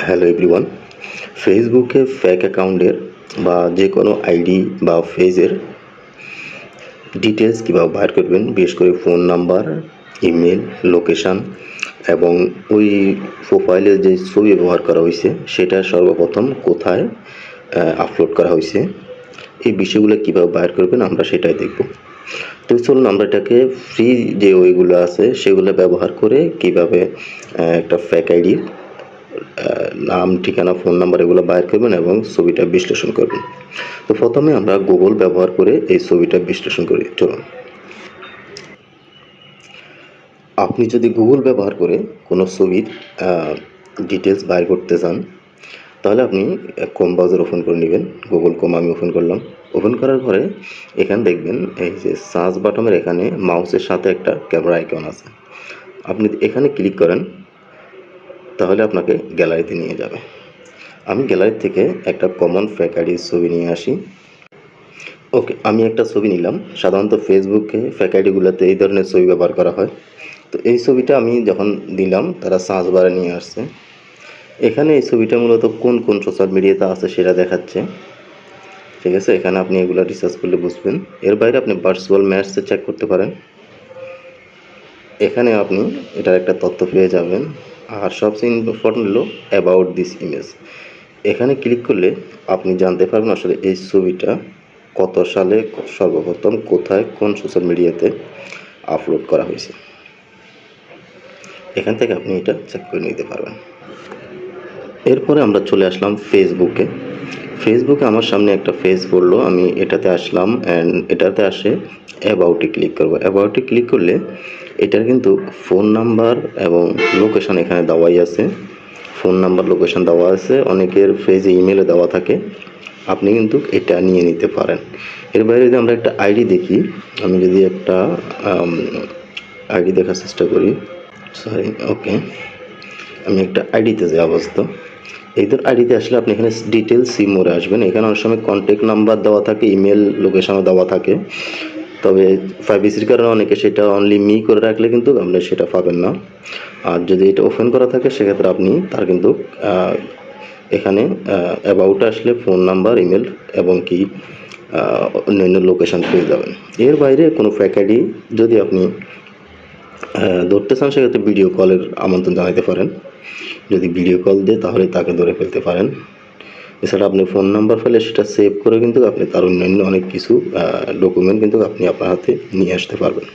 Hello everyone ফেসবুকে fake অ্যাকাউন্টের বা যে কোনো আইডি বা পেজের ডিটেলস কীভাবে বাইর করবেন, বিশেষ করে ফোন নাম্বার ইমেল লোকেশান এবং ওই প্রোফাইলে যে ছবি ব্যবহার করা হয়েছে, সেটা সর্বপ্রথম কোথায় আপলোড করা হয়েছে, এই বিষয়গুলো কীভাবে বাইর করবেন আমরা সেটাই দেখব। তো চলুন আমরা এটাকে ফ্রি যে ওইগুলো আছে, সেগুলো ব্যবহার করে কীভাবে একটা ফেক আইডির নাম, ঠিকানা, ফোন নাম্বার এগুলো বাইর করবেন এবং ছবিটা বিশ্লেষণ করবেন। তো প্রথমে আমরা গুগল ব্যবহার করে এই ছবিটা বিশ্লেষণ করি চলুন আপনি যদি গুগল ব্যবহার করে কোনো ছবির ডিটেলস বাইর করতে চান, তাহলে আপনি কম ব্রাউজার ওপেন করে নেবেন। গুগল কম আমি ওপেন করলাম। ওপেন করার পরে এখানে দেখবেন এই যে সার্চ বাটনের এখানে মাউসের সাথে একটা ক্যামেরা আইকন আছে। আপনি এখানে ক্লিক করেন। তাহলে আপনাকে গ্যালারিতে নিয়ে যাবে। আমি গ্যালারি থেকে একটা কমন ফ্যাক আইডির ছবি নিয়ে আসি। ওকে আমি একটা ছবি নিলাম। সাধারণত ফেসবুকে ফ্যাক আইডিগুলোতে এই ধরনের ছবি ব্যবহার করা হয়। তো এই ছবিটা আমি যখন দিলাম, তারা সার্চ বারে নিয়ে আসছে। এখানে এই ছবিটা মূলত কোন কোন সোশ্যাল মিডিয়াতে আছে সেটা দেখাচ্ছে। ঠিক আছে? এখানে আপনি এগুলো রিসার্চ করলে বুঝবেন। এর বাইরে আপনি ভার্চুয়াল ম্যাথসে চেক করতে পারেন। এখানে আপনি এটার একটা তথ্য পেয়ে যাবেন। আর সবচেয়ে ইম্পর্টেন্ট হলো অ্যাবাউট দিস ইমেজ এখানে ক্লিক করলে আপনি জানতে পারবেন আসলে এই ছবিটা কত সালে সর্বপ্রথম কোথায় কোন সোশ্যাল মিডিয়াতে আপলোড করা হয়েছে। এখান থেকে আপনি এটা চেক করে নিতে পারবেন। এরপরে আমরা চলে আসলাম ফেসবুকে ফেসবুকে আমার সামনে একটা পেজ পড়ল আমি এটাতে আসলাম অ্যান্ড এটাতে আসে অ্যাবাউটে ক্লিক করব। অ্যাবাউটে ক্লিক করলে এটার কিন্তু ফোন নাম্বার এবং লোকেশন এখানে দেওয়াই আছে। ফোন নাম্বার লোকেশন দেওয়া আছে। অনেকের ফেজে ইমেলে দেওয়া থাকে। আপনি কিন্তু এটা নিয়ে নিতে পারেন। এর বাইরে যদি আমরা একটা আইডি দেখি, আমি যদি একটা আইডি দেখার চেষ্টা করি। সরি ওকে আমি একটা আইডিতে যাই অবস্থ এইদের আইডিতে আসলে আপনি এখানে ডিটেলস সি মোড়ে আসবেন। এখানে অনেক সময় কন্ট্যাক্ট নাম্বার দেওয়া থাকে ইমেল লোকেশনও দেওয়া থাকে। তবে ফাইভ প্রাইভেসির কারণে অনেকে সেটা অনলি মি করে রাখলে কিন্তু আপনি সেটা পাবেন না। আর যদি এটা ওপেন করা থাকে, সেক্ষেত্রে আপনি তার কিন্তু এখানে অ্যাবাউট আসলে ফোন নাম্বার ইমেল এবং কি অন্যান্য লোকেশান পেয়ে যাবেন। এর বাইরে কোনো ফ্যাক আইডি যদি আপনি ধরতে চান সেক্ষেত্রে ভিডিও কলের আমন্ত্রণ জানাতে পারেন। যদি ভিডিও কল দেয় তাহলে তাকে ধরে ফেলতে পারেন। এছাড়া আপনি ফোন নাম্বার ফেলে সেটা সেভ করে কিন্তু আপনি তার অন্যান্য অনেক কিছু ডকুমেন্ট কিন্তু আপনি আপনার হাতে নিয়ে আসতে পারবেন।